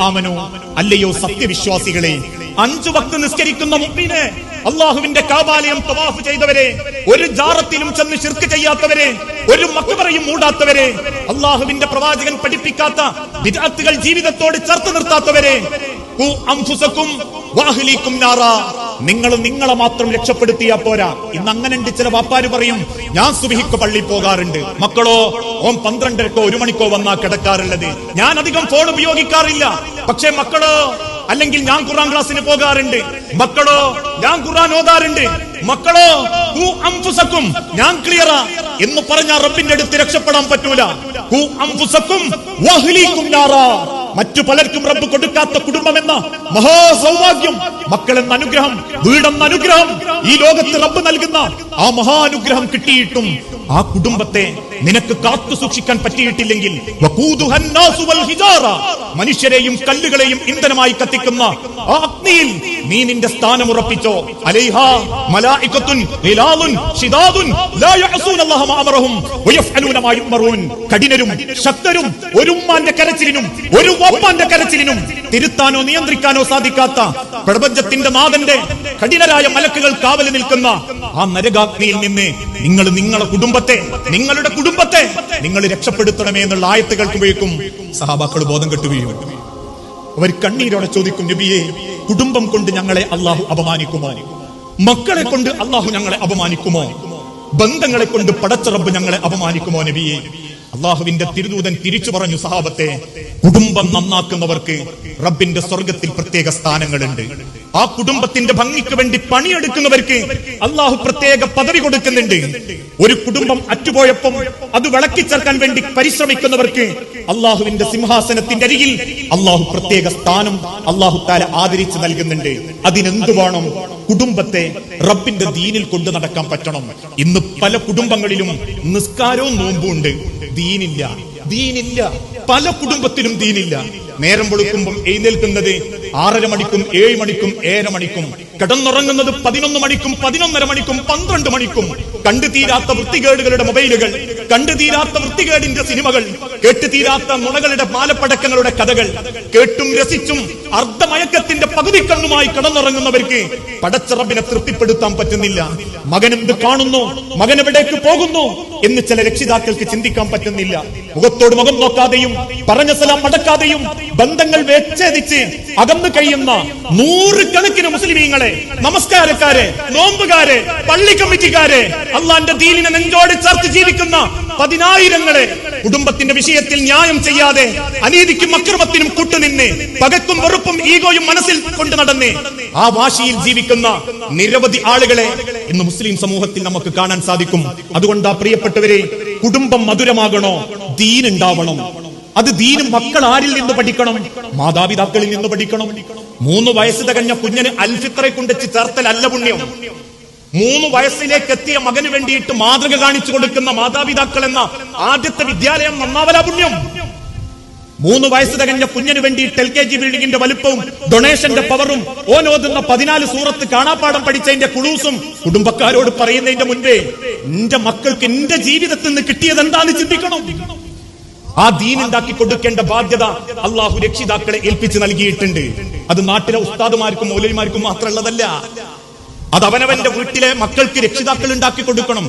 ആമനു അല്ലയോ സത്യവിശ്വാസികളെ അഞ്ചു വക്ത് നിസ്കരിക്കുന്ന മുഅ്മിനെ അള്ളാഹുവിന്റെ കാബാലയം തവാഫ് ചെയ്തവരെ ഒരു ജാറത്തിലും ചെന്ന് ശിർക്ക് ചെയ്യാത്തവരെ ഒരു മക്കുപറയും മൂടാത്തവരെ അള്ളാഹുവിന്റെ പ്രവാചകൻ പഠിപ്പിക്കാത്ത വിദാത്തുകൾ ജീവിതത്തോട് ചേർത്ത് നിർത്താത്തവരെ നാറാ. നിങ്ങൾ നിങ്ങളെ മാത്രം രക്ഷപ്പെടുത്തിയാ പോരാ. ഇന്ന് അങ്ങനെ ഉണ്ട് ചില വാപ്പാര് പറയും ഞാൻ സുബിഹിക്ക് പള്ളി പോകാറുണ്ട്. മക്കളോ ഓം പന്ത്രണ്ടരക്കോ ഒരു മണിക്കോ വന്നാ കിടക്കാറുള്ളത്. ഞാൻ അധികം ഫോൺ ഉപയോഗിക്കാറില്ല. പക്ഷേ മക്കളോ അല്ലെങ്കിൽ ഞാൻ ഖുർആൻ ക്ലാസ്സിന് പോകാറുണ്ട്. മക്കളോ ഞാൻ ഖുർആൻ ഓതാറുണ്ട്. മക്കളോ അംഫുസക്കും ഞാൻ ക്ലിയറാ എന്ന് പറഞ്ഞ റബ്ബിന്റെ അടുത്ത് രക്ഷപ്പെടാൻ പറ്റൂല. അംഫുസക്കും വഹ്ലീക്കും നാറാ. മറ്റു പലർക്കും റബ്ബ് കൊടുക്കാത്ത കുടുംബമെന്ന മഹാസൗഭാഗ്യം മക്കളെന്ന അനുഗ്രഹം വീടെന്ന അനുഗ്രഹം ഈ ലോകത്ത് റബ്ബ് നൽകുന്ന ആ മഹാനുഗ്രഹം കിട്ടിയിട്ടും ആ കുടുംബത്തെ നിനക്ക് കാത്തു സൂക്ഷിക്കാൻ പറ്റിയിട്ടില്ലെങ്കിൽ. മനുഷ്യരെയും കല്ലുകളെയും ഇന്ധനമായി കത്തിക്കുന്ന ആ അഗ്നിയിൽ നീ നിന്റെ സ്ഥാനം ഉറപ്പിച്ചോ കഠിനരും ശക്തരും ഒരു കരച്ചിലിനും ഒരു വപ്പാന്റെ കരച്ചിലിനും തിരുത്താനോ നിയന്ത്രിക്കാനോ സാധിക്കാത്ത പ്രപഞ്ചത്തിന്റെ നാഥന്റെ കഠിനരായ മലക്കുകൾ കാവൽ നിൽക്കുന്ന ആ നരകാഗ്നിയിൽ നിന്ന് നിങ്ങൾ നിങ്ങളുടെ കുടുംബത്തെ നിങ്ങളുടെ കുടുംബത്തെ നിങ്ങൾ രക്ഷപ്പെടുത്തണമേ എന്നുള്ള ആയത്ത് കേൾക്കുമ്പോഴേക്കും സഹാബാക്കൾ ബോധം കെട്ടുകയും അവർ കണ്ണീരോടെ ചോദിക്കും നബിയെ കുടുംബം കൊണ്ട് ഞങ്ങളെ അള്ളാഹു അപമാനിക്കുമോ? മക്കളെ കൊണ്ട് അള്ളാഹു ഞങ്ങളെ അപമാനിക്കുമോ? ബന്ധങ്ങളെ കൊണ്ട് പടച്ചറബ് ഞങ്ങളെ അപമാനിക്കുമോ നബിയെ? അള്ളാഹുവിന്റെ തിരുദൂതൻ തിരിച്ചു പറഞ്ഞു സഹാബത്തെ കുടുംബം നന്നാക്കുന്നവർക്ക് റബ്ബിന്റെ സ്വർഗത്തിൽ പ്രത്യേക സ്ഥാനങ്ങളുണ്ട്. ആ കുടുംബത്തിന്റെ ഭംഗിക്ക് വേണ്ടി പണിയെടുക്കുന്നവർക്ക് അള്ളാഹു പ്രത്യേക പദവി കൊടുക്കുന്നുണ്ട്. ഒരു കുടുംബം അറ്റുപോയപ്പം അത് വിളക്കിച്ചേർക്കാൻ വേണ്ടി പരിശ്രമിക്കുന്നവർക്ക് അള്ളാഹുവിന്റെ സിംഹാസനത്തിന്റെ അരികിൽ അള്ളാഹു പ്രത്യേക സ്ഥാനം അള്ളാഹു താല ആദരിച്ച് നൽകുന്നുണ്ട്. അതിനെന്തു വേണം? കുടുംബത്തെ റബ്ബിന്റെ ദീനിൽ കൊണ്ടു നടക്കാൻ പറ്റണം. ഇന്ന് പല കുടുംബങ്ങളിലും നിസ്കാരവും നോമ്പും ഉണ്ട് ദീനില്ല. ദീനില്ല. പല കുടുംബത്തിലും ദീനില്ല. നേരം വെളുക്കുമ്പം എഴുന്നേൽക്കുന്നത് ആറര മണിക്കും ഏഴ് മണിക്കും ഏഴര മണിക്കും. കിടന്നുറങ്ങുന്നത് പതിനൊന്ന് മണിക്കും പതിനൊന്നര മണിക്കും പന്ത്രണ്ട് മണിക്കും. കണ്ടു തീരാത്ത വൃത്തികേടുകളുടെ മൊബൈലുകൾ കണ്ടു തീരാത്ത വൃത്തികേടിന്റെ സിനിമകൾ കേട്ടു തീരാത്ത നുണകളുടെ മാലപ്പടക്കങ്ങളുടെ കഥകൾ കേട്ടും രസിച്ചും അർദ്ധമയക്കത്തിന്റെ പകുതി കണ്ണുമായി കടന്നിറങ്ങുന്നവർക്ക് പടച്ചറബിനെ തൃപ്തിപ്പെടുത്താൻ പറ്റുന്നില്ല. മകൻ എന്ത് കാണുന്നു? മകൻ എവിടേക്ക് പോകുന്നു? എന്ന് ചില രക്ഷിതാക്കൾക്ക് ചിന്തിക്കാൻ പറ്റുന്നില്ല. മുഖത്തോട് മുഖം നോക്കാതെയും പറഞ്ഞ സ്ഥലം മടക്കാതെയും ബന്ധങ്ങൾ വിച്ഛേദിച്ച് അകന്നു കഴിയുന്ന നൂറുകണക്കിന് മുസ്ലിമീങ്ങളെ നമസ്കാരക്കാരെ നോമ്പുകാരെ പള്ളി കമ്മിറ്റിക്കാരെ അള്ളാന്റെ ദീനിനെ നെഞ്ചോട് ചേർത്ത് ജീവിക്കുന്ന പതിനായിരങ്ങളെ കുടുംബത്തിന്റെ വിഷയത്തിൽ ന്യായം ചെയ്യാതെ അനീതിക്കും അക്രമത്തിനും കൂട്ടുനിന്ന് പകക്കും വെറുപ്പും ഈഗോയും മനസ്സിൽ കൊണ്ട് നടന്ന് ആ വാശിയിൽ ജീവിക്കുന്ന നിരവധി ആളുകളെ ഇന്ന് മുസ്ലിം സമൂഹത്തിൽ നമുക്ക് കാണാൻ സാധിക്കും. അതുകൊണ്ട് ആ പ്രിയപ്പെട്ടവരെ കുടുംബം മധുരമാകണോ? ദീനുണ്ടാവണം. അത് ദീനും മക്കൾ ആരിൽ നിന്ന് പഠിക്കണം? മാതാപിതാക്കളിൽ നിന്ന് പഠിക്കണം? മൂന്ന് വയസ്സ് തകഞ്ഞ കുഞ്ഞിന് അൽഫിത്രെ കൊണ്ടെച്ച് ചേർത്തലല്ല പുണ്യം. മൂന്ന് വയസ്സിലേക്ക് എത്തിയ മകന് വേണ്ടിയിട്ട് മാതൃക കാണിച്ചു കൊടുക്കുന്ന മാതാപിതാക്കൾ എന്ന ആദ്യത്തെ വിദ്യാലയം നന്നാവല പുണ്യം മൂന്ന് വയസ്സ് തികഞ്ഞ കുഞ്ഞിന് വേണ്ടിയിട്ട് എൽ കെ ജി ബിൽഡിംഗിന്റെ വലുപ്പവും ഡൊണേഷന്റെ പവറും ഓനോതുന്ന പതിനാല് സൂറത്ത് കാണാപ്പാടം പഠിച്ചതിന്റെ കുളൂസും കുടുംബക്കാരോട് പറയുന്നതിന്റെ മുൻപേ എന്റെ മക്കൾക്ക് എന്റെ ജീവിതത്തിൽ നിന്ന് കിട്ടിയത് എന്താന്ന് ചിന്തിക്കണം. ആ ദീനുണ്ടാക്കി കൊടുക്കേണ്ട ബാധ്യത അള്ളാഹു രക്ഷിതാക്കളെ ഏൽപ്പിച്ച് നൽകിയിട്ടുണ്ട്. അത് നാട്ടിലെ ഉസ്താദുമാർക്കും മൗലവിമാർക്കും മാത്രമുള്ളതല്ല അത് അവനവന്റെ വീട്ടിലെ മക്കൾക്ക് രക്ഷിതാക്കൾ ഉണ്ടാക്കി കൊടുക്കണം.